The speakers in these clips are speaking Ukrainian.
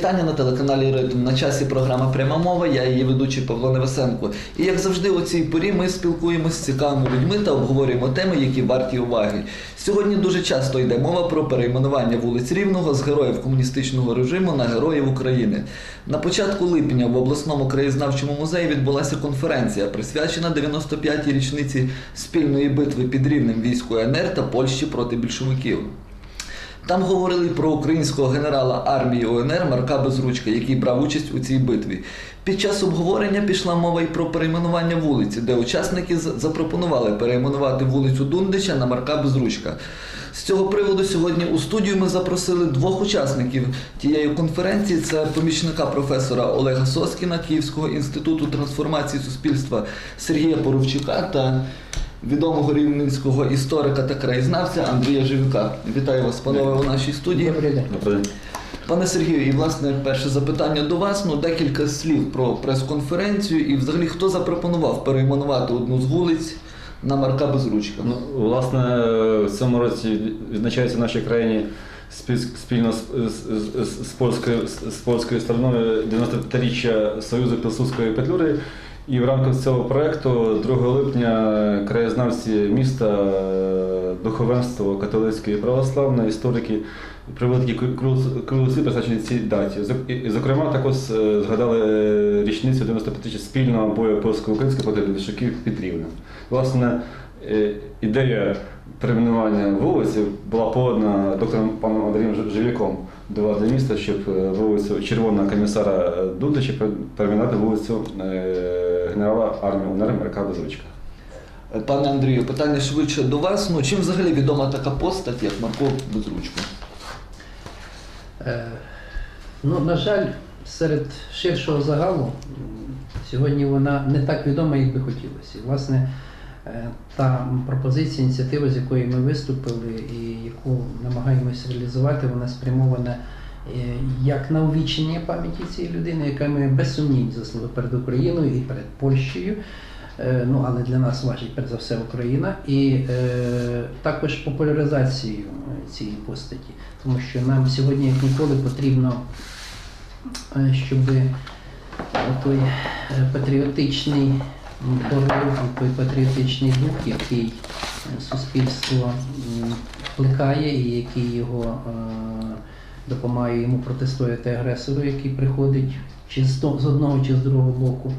вітання на телеканалі Ритм. На часі програма Пряма мова. Я її ведучий Павло Невесенко. І як завжди, у цій порі ми спілкуємося з цікавими людьми та обговорюємо теми, які варті уваги. Сьогодні дуже часто йде мова про перейменування вулиць Рівного з героїв комуністичного режиму на героїв України. На початку липня в обласному краєзнавчому музеї відбулася конференція, присвячена 95-й річниці спільної битви під Рівнем війську НР та Польщі проти більшовиків. Там говорили про українського генерала армії УНР Марка Безручка, який брав участь у цій битві. Під час обговорення пішла мова й про перейменування вулиці, де учасники запропонували перейменувати вулицю Дундича на Марка Безручка. З цього приводу сьогодні у студію ми запросили двох учасників тієї конференції. Це помічника професора Олега Соскіна Київського інституту трансформації суспільства Сергія Поровчука та відомого рівненського історика та краєзнавця Андрія Живюка. Вітаю вас, панове, у нашій студії. Добрий день. Пане Сергію, і власне перше запитання до вас. Ну, декілька слів про прес-конференцію і взагалі хто запропонував перейменувати одну з вулиць на Марка Безручка. Ну, власне, в цьому році відзначається в нашій країні спіль- спільно з, з, з, з, польською, з, з польською стороною 95-річчя Союзу Пілсудської петлюри. І в рамках цього проєкту 2 липня краєзнавці міста, е, духовенство католицьке і православне, історики провели такі круглоси присвячені цій даті. Зокрема, також е, згадали річницю 95-річчя спільного бою польсько-української проти більшовиків під Рівнем. Власне, е, ідея перейменування вулиці була подана доктором паном Андрієм Ж- Жиляком до влади міста, щоб вулицю Червоного комісара Дудича перейменувати вулицю генерала армії УНР Марка Безручка. Пане Андрію, питання швидше до вас. Ну чим взагалі відома така постать, як Марко Безручко? Е, Ну, на жаль, серед ширшого загалу сьогодні вона не так відома, як би хотілося. І, власне, е, та пропозиція, ініціатива, з якої ми виступили і яку намагаємося реалізувати, вона спрямована як на увічнення пам'яті цієї людини, яка має безсумнівні заслуги перед Україною і перед Польщею. Е, Ну, але для нас важить перш за все Україна, і е, також популяризацію е, цієї постаті, тому що нам сьогодні як ніколи потрібно, е, щоб той е, патріотичний порив, той патріотичний дух, який е, суспільство плекає і який його е, допомагає йому протистояти агресору, який приходить чи з одного, чи з другого боку.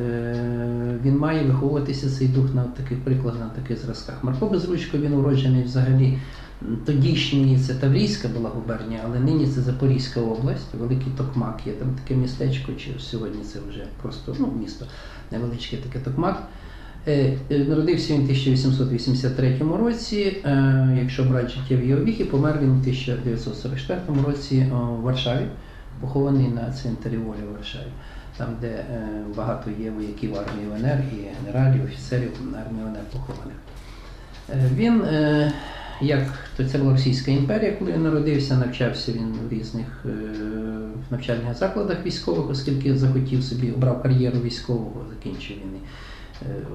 Е, Він має виховуватися цей дух на таких прикладах, на таких зразках. Марко Безручко він уроджений взагалі. Тодішній це Таврійська була губернія, але нині це Запорізька область, Великий Токмак. Є там таке містечко, чи сьогодні це вже просто ну, місто невеличке таке Токмак. Е, е, Народився він в 1883 році. е, Якщо брати життєві його віки, помер він у 1944 році в Варшаві, похований на цвинтарі волі в Варшаві, там, де багато є вояків армії УНР і генералів, офіцерів армії УНР похованих. Він, як то це була Російська імперія, коли він народився, навчався він в різних навчальних закладах військових, оскільки захотів собі, обрав кар'єру військового, закінчив він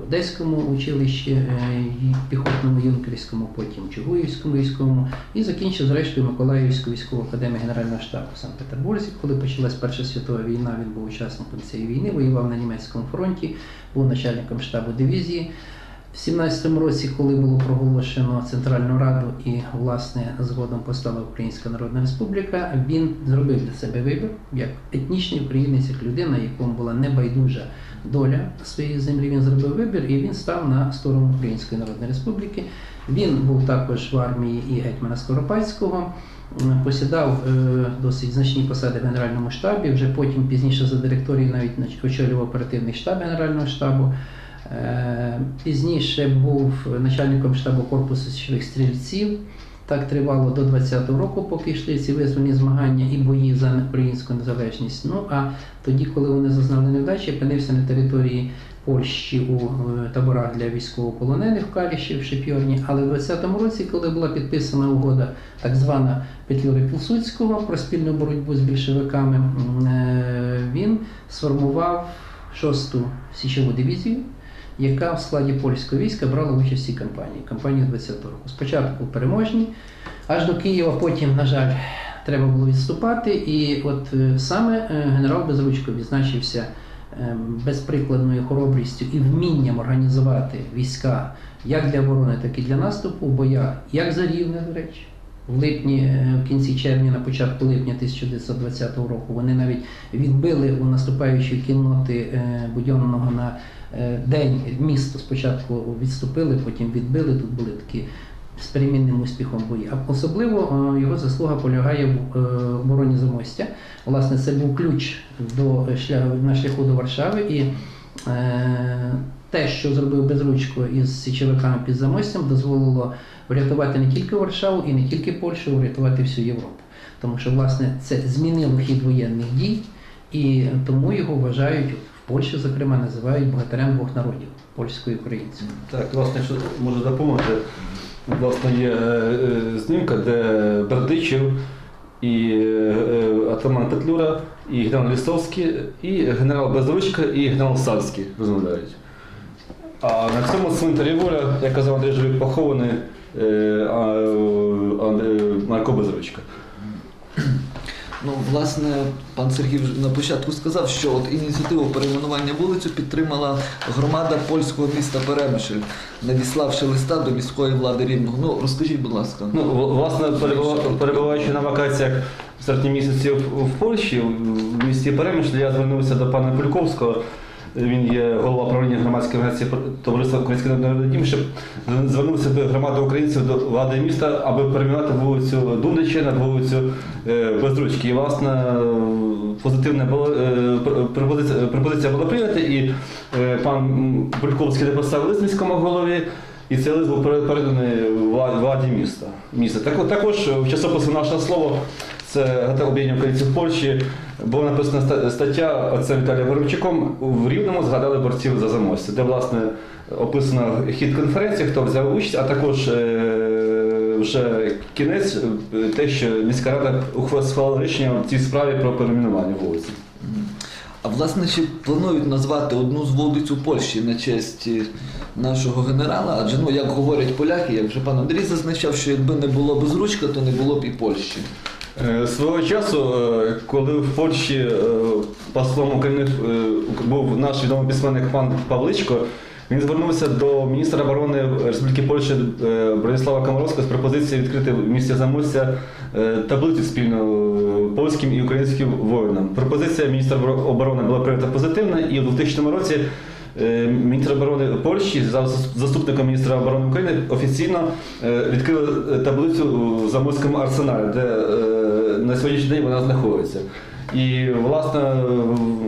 Одеському училищі е, піхотному юнкерському, потім Чугуївському військовому, і закінчив зрештою Миколаївську військову академію Генерального штабу в Санкт-Петербурзі. Коли почалась Перша світова війна, він був учасником цієї війни, воював на німецькому фронті, був начальником штабу дивізії. В 17-му році, коли було проголошено Центральну Раду і власне згодом постала Українська Народна Республіка, він зробив для себе вибір як етнічний українець, як людина, якому була небайдужа доля своєї землі. Він зробив вибір і він став на сторону Української Народної Республіки. Він був також в армії і гетьмана Скоропадського. Посідав е, досить значні посади в Генеральному штабі. Вже потім пізніше за директорією навіть очолював оперативний штаб Генерального штабу. Е, Пізніше був начальником штабу корпусу січових стрільців. Так тривало до 20-го року, поки йшли ці визвольні змагання і бої за українську незалежність. Ну а тоді, коли вони зазнали невдачі, опинився на території Польщі у е, таборах для військовополонених в Каліші, в Шипьорні. Але в 20-му році, коли була підписана угода, так звана Петлюри Пілсудського про спільну боротьбу з більшовиками, е, він сформував шосту січову дивізію яка в складі польського війська брала участь цій кампанії, кампанії 20-го року. Спочатку переможні, аж до Києва, потім, на жаль, треба було відступати. І от е, саме е, генерал Безручко відзначився е, безприкладною хоробрістю і вмінням організувати війська як для оборони, так і для наступу, в боях як за Рівне, до речі. В липні, в кінці червня, на початку липня 1920 року вони навіть відбили у наступаючої кінноти Будьонного на день місто. Спочатку відступили, потім відбили. Тут були такі з перемінним успіхом бої. А особливо е, його заслуга полягає в е, обороні Замостя. Власне, це був ключ до шляху на шляху до Варшави. І е, те, що зробив Безручко із січовиками під Замостям, дозволило врятувати не тільки Варшаву і не тільки Польщу, врятувати всю Європу. Тому що, власне, це змінило хід воєнних дій, і тому його вважають в Польщі, зокрема, називають богатирем двох народів польською і українською. Так, власне, якщо можу допомогти, власне, є е, е, знімка, де Бердичев і е, атаман Петлюра, і генерал Лісовський, і генерал Безручка, і генерал Сальський розмовляють. А на цьому цвинтарі воля, як казав Андрій Живик, похований Марко Безручка. Ну, власне, пан Сергій вже на початку сказав, що от ініціативу перейменування вулицю підтримала громада польського міста Перемишль, надіславши листа до міської влади Рівного. Ну, розкажіть, будь ласка. Ну, власне, перебува- перебуваючи на вакаціях в серпні місяці в в Польщі, в місті Перемишль, я звернувся до пана Кульковського. Він є голова правління громадської організації Товариства Український народний дім, щоб звернувся до громади українців до влади міста, аби перейменувати вулицю Дундича на вулицю е, Безручки. І власне позитивна е, пропозиція, була прийнята, і е, пан Кульковський написав лист міському голові. І цей лист був переданий владі міста. міста. Так, також в часописі наше слово, це газета об'єднання українців Польщі, була написана стаття отцем Віталієм Воробчуком в Рівному згадали борців за замостя, де власне описано хід конференції, хто взяв участь, а також е, вже кінець, те, що міська рада ухва- схвалила рішення в цій справі про перейменування вулиці. А власне, чи планують назвати одну з вулиць у Польщі на честь е, нашого генерала? Адже ну як говорять поляки, як вже пан Андрій зазначав, що якби не було безручка, то не було б і Польщі. Е, Свого часу, е, коли в Польщі е, послом України був наш відомий письменник пан Павличко, він звернувся до міністра оборони Республіки Польща е, Бронислава Комаровського з пропозицією відкрити в місті Замостя е, таблицю спільно польським і українським воїнам. Пропозиція міністра оборони була прийнята позитивно, і в 2000 році міністр оборони Польщі за заступником міністра оборони України офіційно відкрили таблицю в Заморському арсеналі, де на сьогоднішній день вона знаходиться. І власне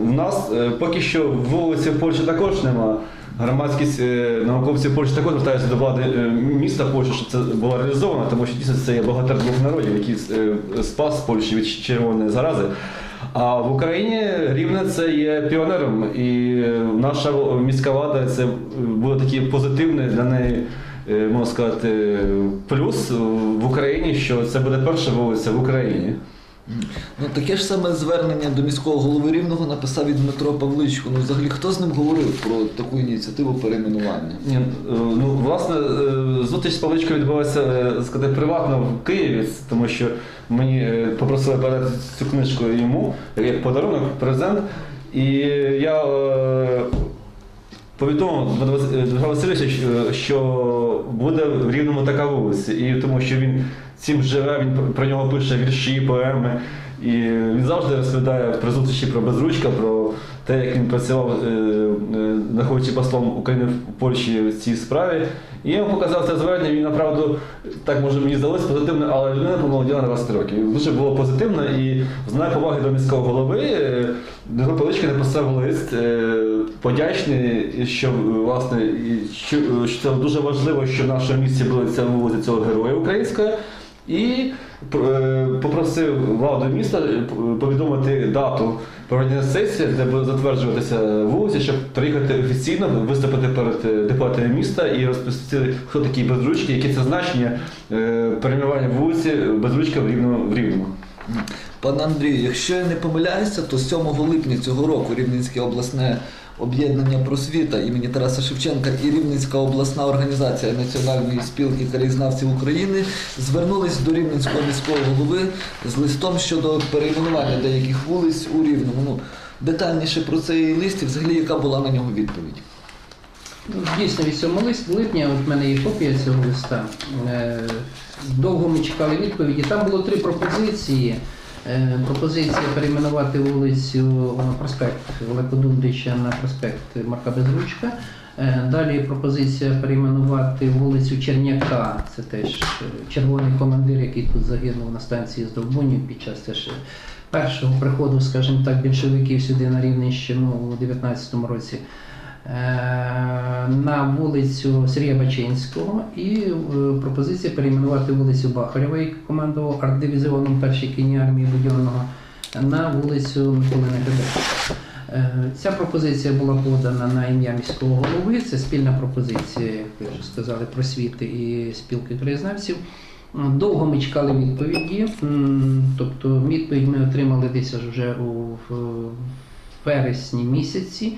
в нас е, поки що вулиці в Польщі також нема. Громадськість е, науковців Польщі також звертаються до влади е, міста Польщі, щоб це було реалізовано, тому що дійсно це є богатир двох народів, який спас Польщу від червоної зарази. А в Україні рівне це є піонером, і наша міська влада це буде такий позитивний для неї, можна сказати, плюс в Україні, що це буде перша вулиця в Україні. Ну таке ж саме звернення до міського голови Рівного написав і Дмитро Павличко. Ну взагалі хто з ним говорив про таку ініціативу перейменування? Ні, е, ну, власне, е, зустріч з Павличкою відбулася е, сказати, приватно в Києві, тому що мені е, попросили передати цю книжку йому як подарунок, презент. І я е, повідомив е, Дмитро Васильовича, що- що буде в Рівному така вулиця. І тому що він цим живе, він про- нього пише вірші, поеми. І він завжди розповідає при зустрічі про Безручка, про те, як він працював, е, е, знаходячи послом України в Польщі в цій справі. І я йому показав це звернення, він направду, так може мені здалося позитивно, але людина помолоділа на 20 років. Дуже було позитивно і в знак поваги до міського голови е, Дмитро Павличко написав лист е, подячний, що власне що, що це дуже важливо, що в нашому місті була ця вулиця цього героя українського. І попросив владу міста е, повідомити дату проведення сесії, де буде затверджуватися вулиця, щоб приїхати офіційно, виступити перед е, депутатами міста і розповісти, хто такі безручки, яке це значення е, перейменування вулиці безручка в Рівному. В Рівному. Пан Андрій, якщо я не помиляюся, то 7 липня цього року Рівненське обласне об'єднання просвіта імені Тараса Шевченка і Рівненська обласна організація Національної спілки краєзнавців України звернулись до Рівненського міського голови з листом щодо перейменування деяких вулиць у Рівному. Ну, детальніше про цей лист і взагалі яка була на нього відповідь. Ну, Дійсно, від 7 лист- липня, от в мене є копія цього листа. Е, Довго ми чекали відповіді. Там було три пропозиції. Е, Пропозиція перейменувати вулицю е, проспект Великодумдича на проспект Марка Безручка. Е, Далі пропозиція перейменувати вулицю Черняка. Це теж червоний командир, який тут загинув на станції Здолбунів під час теж першого приходу, скажімо так, більшовиків сюди на Рівненщину у 19-му році. Е, на вулицю Сергія Бачинського і е, пропозиція перейменувати вулицю Бахарєва, який командував арт-дивізіоном першої кінії армії Будьонного, на вулицю Миколи Негребека. Е, Ця пропозиція була подана на ім'я міського голови. Це спільна пропозиція, як ви вже сказали, просвіти і спілки краєзнавців. Довго ми чекали відповіді. Тобто відповідь ми отримали десь вже у вересні місяці.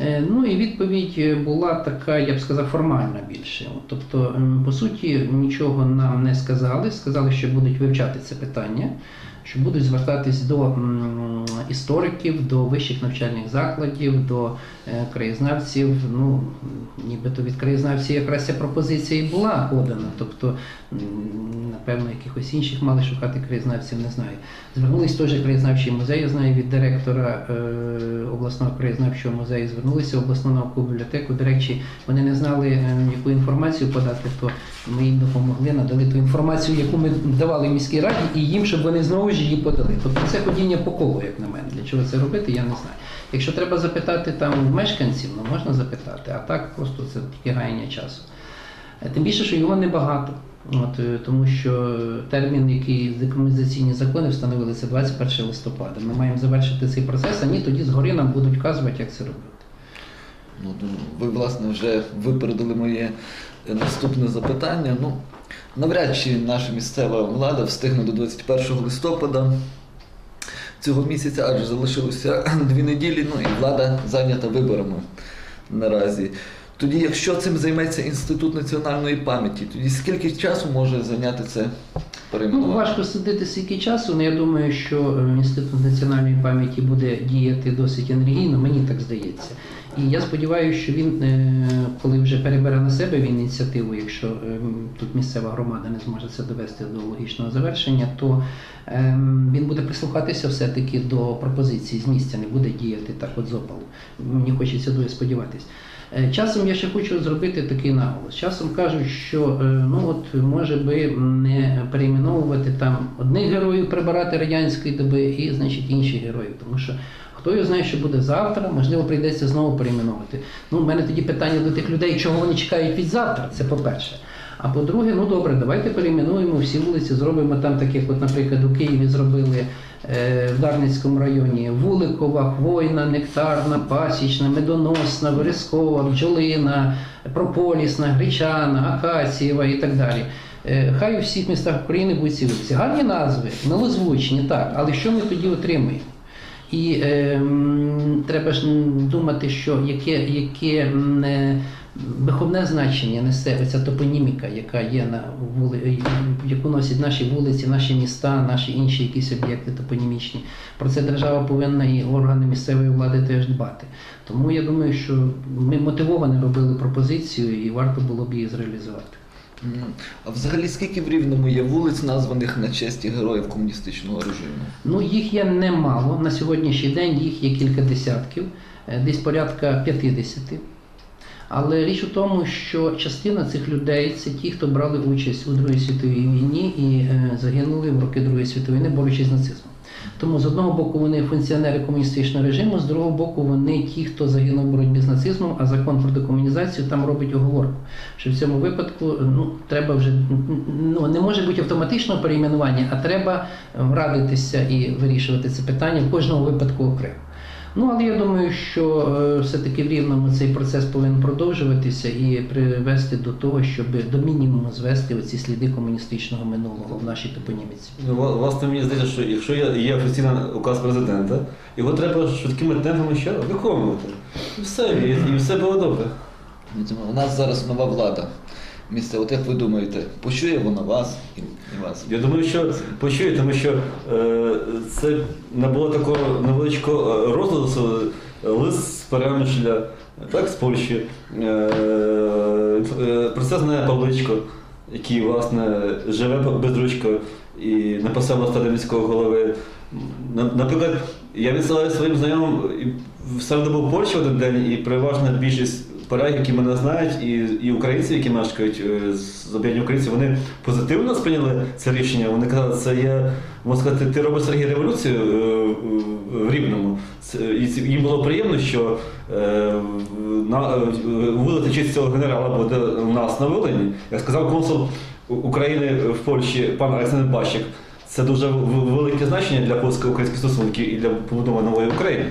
Е, Ну і відповідь була така, я б сказав, формальна більше. Тобто, по суті, нічого нам не сказали. Сказали, що будуть вивчати це питання, що будуть звертатись до істориків, до вищих навчальних закладів, до е, краєзнавців. Ну, нібито від краєзнавців якраз ця пропозиція і була подана. Тобто, напевно, якихось інших мали шукати краєзнавців, не знаю. Звернулись теж краєзнавчий музей, я знаю від директора е, обласного краєзнавчого музею, звернулися в обласну наукову бібліотеку. До речі, вони не знали, е, яку інформацію подати, то ми їм допомогли, надали ту інформацію, яку ми давали міській раді, і їм, щоб вони знову ж її подали. Тобто це ходіння по колу, як на мене. Для чого це робити, я не знаю. Якщо треба запитати там мешканців, ну можна запитати, а так просто це гаяння часу. Е, Тим більше, що його небагато. От, е, тому що термін, який декомунізаційні закони встановили, це 21 листопада. Ми маємо завершити цей процес, а ні тоді згори нам будуть вказувати, як це робити. Ну, ви, власне, вже випередили моє е, наступне запитання. Ну, навряд чи наша місцева влада встигне до 21 листопада цього місяця, адже залишилося дві неділі, ну і влада зайнята виборами наразі. Тоді, якщо цим займеться Інститут національної пам'яті, тоді скільки часу може зайняти це Ну, важко судити скільки часу, але я думаю, що е, Інститут національної пам'яті буде діяти досить енергійно, мені так здається. І я сподіваюся, що він, е, коли вже перебере на себе він ініціативу, якщо е, тут місцева громада не зможе це довести до логічного завершення, то е, він буде прислухатися все-таки до пропозиції з місця, не буде діяти так от з опалу. Мені хочеться дуже сподіватись. Е, Часом я ще хочу зробити такий наголос. Часом кажуть, що е, ну от може би не перейменовувати там одних героїв прибирати радянської доби і, значить, інших героїв. Тому що хто його знає, що буде завтра, можливо, прийдеться знову перейменувати. Ну, у мене тоді питання до тих людей, чого вони чекають від завтра, це по-перше. А по-друге, ну добре, давайте перейменуємо всі вулиці, зробимо там, так як, от, наприклад, у Києві зробили е, в Дарницькому районі Вуликова, Хвойна, Нектарна, Пасічна, Медоносна, Верескова, Бджолина, Прополісна, Гречана, Акацієва і так далі. Е, Хай у всіх містах України будуть ці вулиці. Гарні назви, милозвучні, так, але що ми тоді отримуємо? І е, треба ж думати, що яке, яке е, виховне значення несе оця топоніміка, яка є на вули, яку носять наші вулиці, наші міста, наші інші якісь об'єкти топонімічні. Про це держава повинна і органи місцевої влади теж дбати. Тому я думаю, що ми мотивовано робили пропозицію і варто було б її зреалізувати. А взагалі скільки в Рівному є вулиць, названих на честь героїв комуністичного режиму? Ну, їх є немало. На сьогоднішній день їх є кілька десятків, е, десь порядка 50. Але річ у тому, що частина цих людей це ті, хто брали участь у Другій світовій війні і е, загинули в роки Другої світової війни, борючись з нацизмом. Тому з одного боку вони функціонери комуністичного режиму, з другого боку вони ті, хто загинув в боротьбі з нацизмом, а закон про декомунізацію там робить оговорку, що в цьому випадку ну треба вже ну не може бути автоматичного перейменування, а треба е, радитися і вирішувати це питання в кожному випадку окремо. Ну, але я думаю, що е, все-таки в Рівному цей процес повинен продовжуватися і привести до того, щоб до мінімуму звести оці сліди комуністичного минулого в нашій топоніміці. Ну, власне, мені здається, що якщо є, є офіційний указ президента, його треба швидкими темпами що виконувати. І все, і, і все було добре. У нас зараз нова влада. Місце, от як ви думаєте, почує вона вас і, і вас? Я думаю, що почує, тому що е, це набуло такого невеличкого е, розголосу е, лист з Перемишля, так, з Польщі. Е, е, про це знає Павличко, який, власне, живе безручко і написав листа міського голови. Наприклад, я відсилаю своїм знайомим в середу був Польщі один день, і переважна більшість поляк, які мене знають, і, і українці, які мешкають е, з об'єднані українці, вони позитивно сприйняли це рішення. Вони казали, це є, можна сказати, ти робиш Сергій революцію е, в- Рівному. І їм було приємно, що е, вилити честь цього генерала буде у нас на Волині. Як сказав консул України в Польщі пан Олександр Бащик, це дуже велике значення для польсько-українських стосунків і для побудови нової України.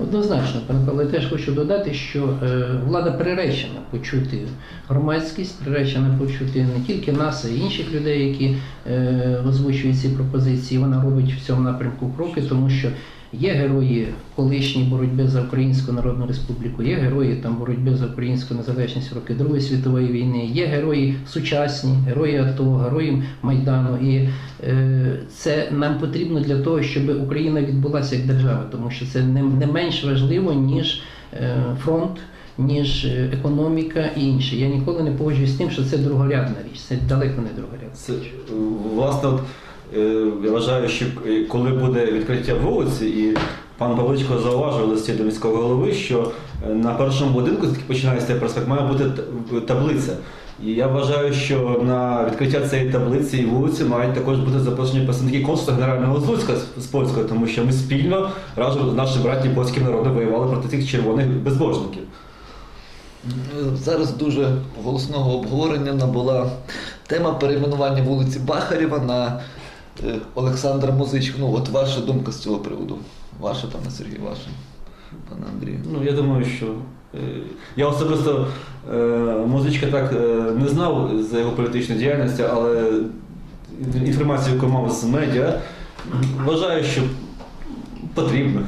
Однозначно, пане я теж хочу додати, що е, влада приречена почути громадськість, приречена почути не тільки нас, а й інших людей, які е, озвучують ці пропозиції. Вона робить в цьому напрямку кроки, тому що є герої колишньої боротьби за Українську Народну Республіку, є герої там боротьби за українську незалежність роки Другої світової війни, є герої сучасні, герої АТО, герої Майдану. І е, це нам потрібно для того, щоб Україна відбулася як держава, тому що це не, не менш важливо, ніж е, фронт, ніж е, економіка і інше. Я ніколи не погоджуюсь з тим, що це другорядна річ. Це далеко не другорядна. Це, е, власне, от, я вважаю, що е, коли буде відкриття вулиці, і пан Павличко зауважив листі до міського голови, що е, на першому будинку, звідки починається проспект, має бути таблиця. І я вважаю, що на відкриття цієї таблиці і вулиці мають також бути запрошені представники консульства Генерального з Луцька з- польського, тому що ми спільно разом з нашим братнім польським народом воювали проти цих червоних безбожників. Зараз дуже голосного обговорення набула тема перейменування вулиці Бахарєва на е, Олександра Музич, Ну, от ваша думка з цього приводу. Ваша, пане Сергій, ваша, пане Андрію. Ну, я думаю, що е, я особисто е, музичка так е, не знав за його політичну діяльність, але інформацію, яку мав з медіа, вважаю, що потрібно.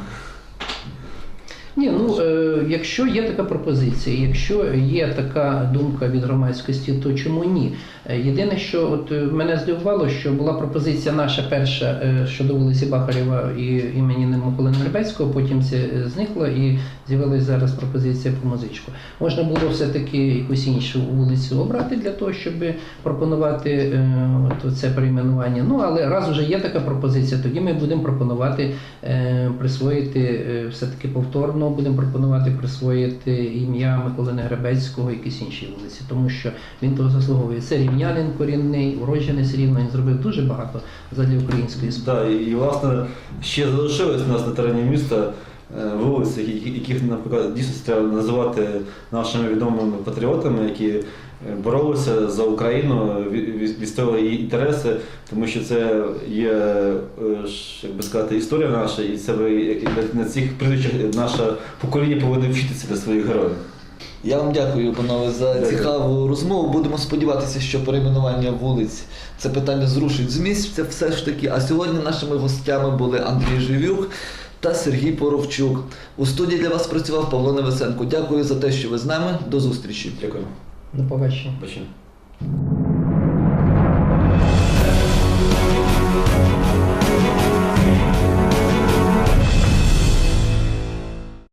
Ні, ну е, якщо є така пропозиція, якщо є така думка від громадськості, то чому ні? Е, Єдине, що от е, мене здивувало, що була пропозиція наша перша е, щодо вулиці Бахарєва і імені Миколи Нербецького, потім це зникло і з'явилася зараз пропозиція про музичку. Можна було все-таки якусь іншу вулицю обрати для того, щоб пропонувати е, це перейменування. Ну але раз вже є така пропозиція, тоді ми будемо пропонувати е, присвоїти е, все-таки повторно, будемо пропонувати присвоїти ім'я Миколи Негребецького якісь інші вулиці, тому що він того заслуговує. Це рівнянин корінний, уродженець рівно, він зробив дуже багато задля української справи. Да, і, і, власне ще залишилось у нас на терені міста вулиці, яких, наприклад, дійсно треба називати нашими відомими патріотами, які е, боролися за Україну, ві- ві- відстояли її інтереси, тому що це є, е, як би сказати, історія наша, і це ви- на цих прізвищах наше покоління повинно вчитися для своїх героїв. Я вам дякую, панове, за Дякую. цікаву розмову. Будемо сподіватися, що перейменування вулиць це питання зрушить з місця все ж таки. А сьогодні нашими гостями були Андрій Живюк та Сергій Поровчук. У студії для вас працював Павло Невесенко. Дякую за те, що ви з нами. До зустрічі. Дякую. До побачення. Бачимо.